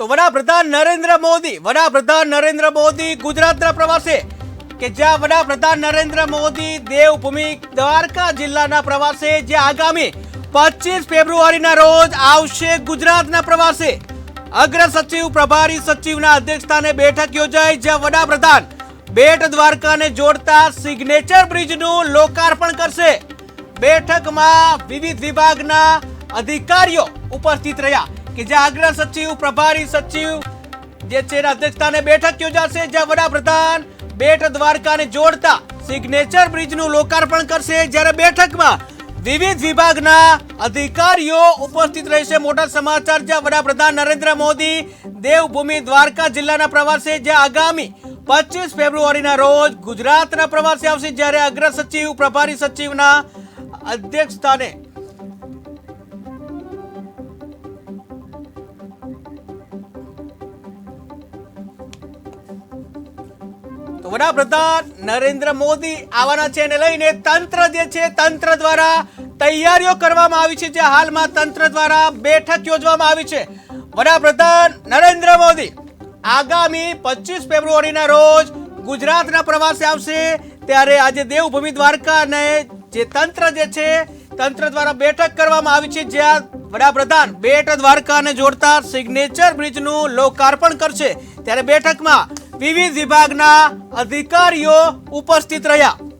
તો વડાપ્રધાન નરેન્દ્ર મોદી, વડાપ્રધાન નરેન્દ્ર મોદી ગુજરાતના પ્રવાસે કે જ્યાં વડાપ્રધાન નરેન્દ્ર મોદી દેવભૂમિ દ્વારકા જિલ્લાના પ્રવાસે જે આગામી પચીસ ફેબ્રુઆરીના રોજ આવશે ગુજરાતના પ્રવાસે. અગ્ર સચિવ, પ્રભારી સચિવના અધ્યક્ષસ્થાને બેઠક યોજાઈ, જ્યાં વડાપ્રધાન બેટ દ્વારકાને જોડતા સિગ્નેચર બ્રિજનું લોકાર્પણ કરશે. બેઠકમાં વિવિધ વિભાગના અધિકારીઓ ઉપસ્થિત રહ્યા. કે જ્યાં આગ્રા સચિવ, પ્રભારી સચિવ, જે છે અધ્યક્ષતાને બેઠક યોજાશે, જ્યાં વડાપ્રધાન બેટ દ્વારકાને જોડતા સિગ્નેચર બ્રિજનું લોકાર્પણ કરશે, જ્યારે બેઠકમાં વિવિધ વિભાગના અધિકારીઓ ઉપસ્થિત રહેશે. મોટા સમાચાર, જ્યાં વડાપ્રધાન નરેન્દ્ર મોદી દેવભૂમિ દ્વારકા જિલ્લાના પ્રવાસે, જ્યાં આગામી પચીસ ફેબ્રુઆરીના રોજ ગુજરાતના પ્રવાસે આવશે, જ્યારે અગ્ર સચિવ, પ્રભારી સચિવના અધ્યક્ષ સ્થાને તો વડાપ્રધાન નરેન્દ્ર મોદી આવવાના છે એને લઈને તંત્ર જે છે, તંત્ર દ્વારા તૈયારીઓ કરવામાં આવી છે, જે હાલમાં તંત્ર દ્વારા બેઠક યોજવામાં આવી છે. વડાપ્રધાન નરેન્દ્ર મોદી આગામી પચીસ ફેબ્રુઆરીના રોજ ગુજરાતના પ્રવાસે આવશે. ત્યારે આજે દેવભૂમિ દ્વારકા અને જે તંત્ર જે છે, તંત્ર દ્વારા બેઠક કરવામાં આવી છે, જ્યાં વડાપ્રધાન બેટ દ્વારકાને જોડતા સિગ્નેચર બ્રિજનું લોકાર્પણ કરશે. ત્યારે બેઠકમાં વિવિધ વિભાગના અધિકારીઓ ઉપસ્થિત રહ્યા.